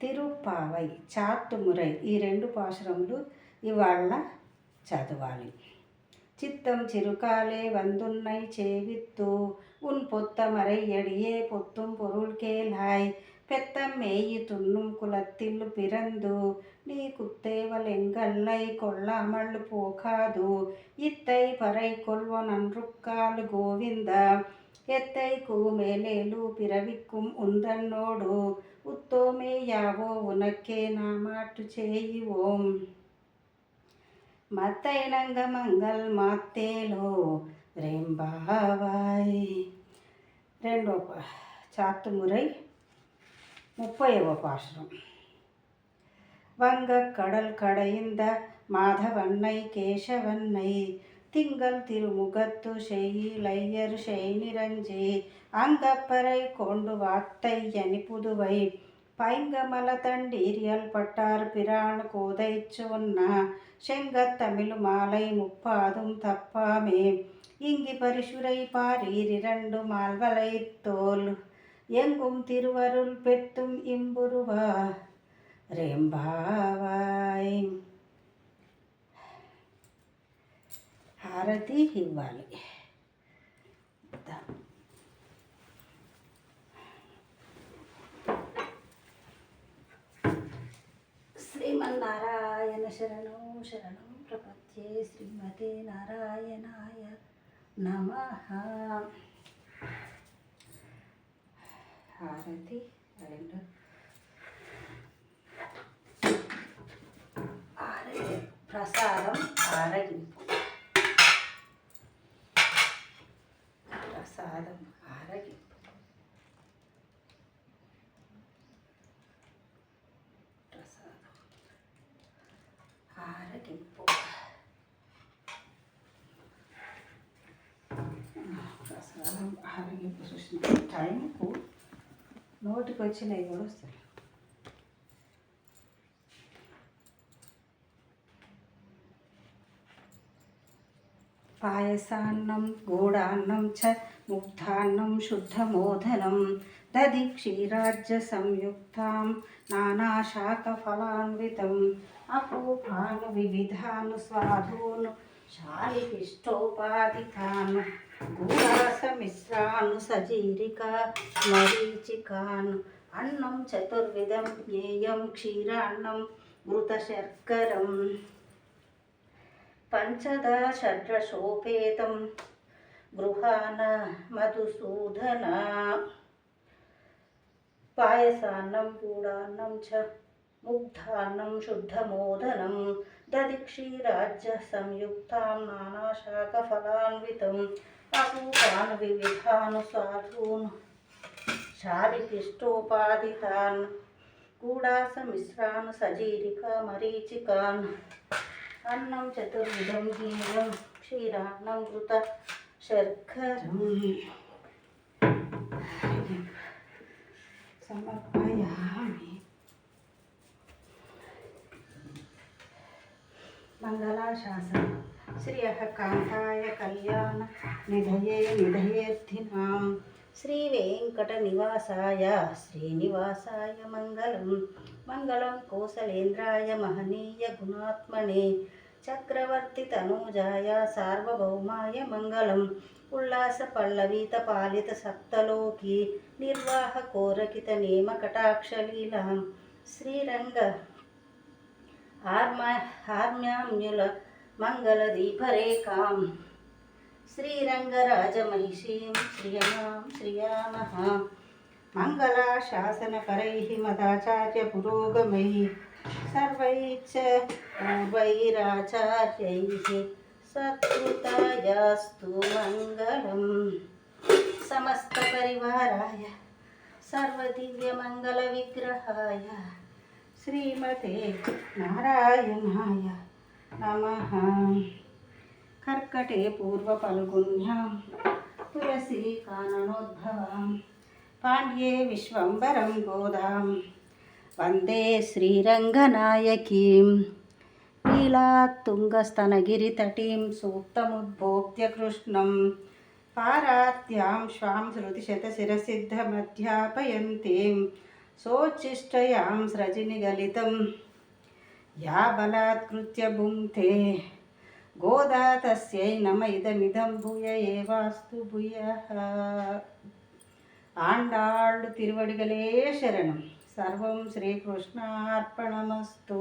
తిరుప్పావై చాట్టుమురై ఈ రెండు పాశురములు ఇవాళ చదవాలి చిత్తం చిరుకాలే வந்துன்னை சேவித்து உன் பொத்தமறையடியே பொத்தும் பொருள் கேளாய் பெத்தம் மேயி துண்ணும் குலத்தில் பிறந்து நீ குத்தேவல் எங்கல்லை கொள்ளாமல் போகாது இத்தை பறை கொள்வன் அன்றுக்கால் கோவிந்த எத்தை கூமேலேலு பிறவிக்கும் உந்தன்னோடு உத்தோமே யாவோ உனக்கே நாமாட்டு செய்வோம். மத்த இணங்க மங்கள் மாத்தேலோ? ரெம்பாவாய். రెండవ చార్టు మురై முப்பையவ பாசுரம். வங்க கடல் கடைந்த மாதவன்னை கேசவன்னை. திங்கள் திருமுகத்து செய்யிலையர் செய் நிரஞ்சி அங்கப்பரை கொண்டு வார்த்தை அணி புதுவை பைங்கமல தண்டீரியல் பட்டார் பிரான் கோதை சொன்ன செங்கத்தமிழ் மாலை முப்பாதும் தப்பாமே இங்கி பரிசுரை பாரீர் இரண்டு மால்வலை தோல் எங்கும் திருவருள் பெத்தும் இம்புருவா రెంబావాయ్ హారతి ఇవ్వాలి నారాయణ శరణం శరణం ప్రపత్యే శ్రీమతే నారాయణాయ నమ. హారతి రెండు ఆరగి ప్రసాదం ఆరగింపు ప్రసాదం ఆరగింపు ప్రసాదం ఆరగింపు ప్రసాదం ఆరగింపు చూసిన టైంకు నోటికి వచ్చినవి కూడా వస్తాయి. పాయసాన్నం గూడాన్నం చ ముగ్ధాన్నం శుద్ధమోదనం దది క్షీరాజ్య సంయుక్తాం నానాశాకఫలాన్వితం. అపూపాను వివిధాను స్వాధూను శాలిపిష్టోపాదితాను గూడాసమిశ్రాను సజీరిక మరీచికాను. అన్నం చతుర్విధం జ్ఞేయం క్షీరాన్నం మృతశర్కరం. పంచదశడ్రశోపేతం గృహాన మధుసూదన పాయసాన్నం గూడాన్నం చ ముగ్ధాన్నం శుద్ధమోదనం దది క్షీరాజ్య సంయుక్తాం నానాశాకఫలాన్వితం అపూపాన్ వివిధాను సాధూన్ శాలిపిష్టోపాదితాన్ గూడాసమిశ్రాన్ సజీరిక మరీచికాన్ అన్నం చతుర్విధం జ్ఞేయం క్షీరాన్నం కృత శర్కరం సమర్పయామి మంగళాశాసనం శ్రియ శ్రీ వెంకట నివాసాయ శ్రీనివాసాయ మంగళం మంగళం కోసలేంద్రాయ మహనీయ గుణాత్మనే చక్రవర్తి తనూజాయ సార్వభౌమాయ మంగళం ఉల్లాస పల్లవీత పాలిత సప్తలోకి నిర్వాహ కోరకిత నేమ కటాక్షలీలాం శ్రీరంగ ఆర్మ ఆర్మ్యామ్యుల మంగళ దీపరేఖాం శ్రీరంగరాజమహిషీం శ్రియమాం శ్రియామః మంగళాశాసనపరైः మదాచార్య పురోగమైः సర్వైశ్చ పూర్వైరాచార్యైः సత్కృతాయాస్తు మంగళం సమస్తపరివారాయ సర్వదివ్యమంగళవిగ్రహాయ శ్రీమతే నారాయణాయ నమః కర్కటే పూర్వఫల్గుణ్యాం తులసీ కాననోద్భవాం పాండ్యే విశ్వంబరం గోదాం వందే శ్రీరంగనాయకీం नीलात्तुङ्गस्तनगिरितटीं सूक्तमुद्भोक्त्य कृष्णं पारात्यां श्वां श्रुतिशतशिरसिद्धमध्यापयन्तीं सोच्छिष्टयां स्रजिनिगलितं या बलात्कृत्य भुङ्क्ते గోదా తస్యై నమ ఇదమిదం భూయ ఏవాస్తు భూయ. ఆండాళ్ళు తిరువడిగలే శరణం. సర్వం శ్రీకృష్ణార్పణమస్తూ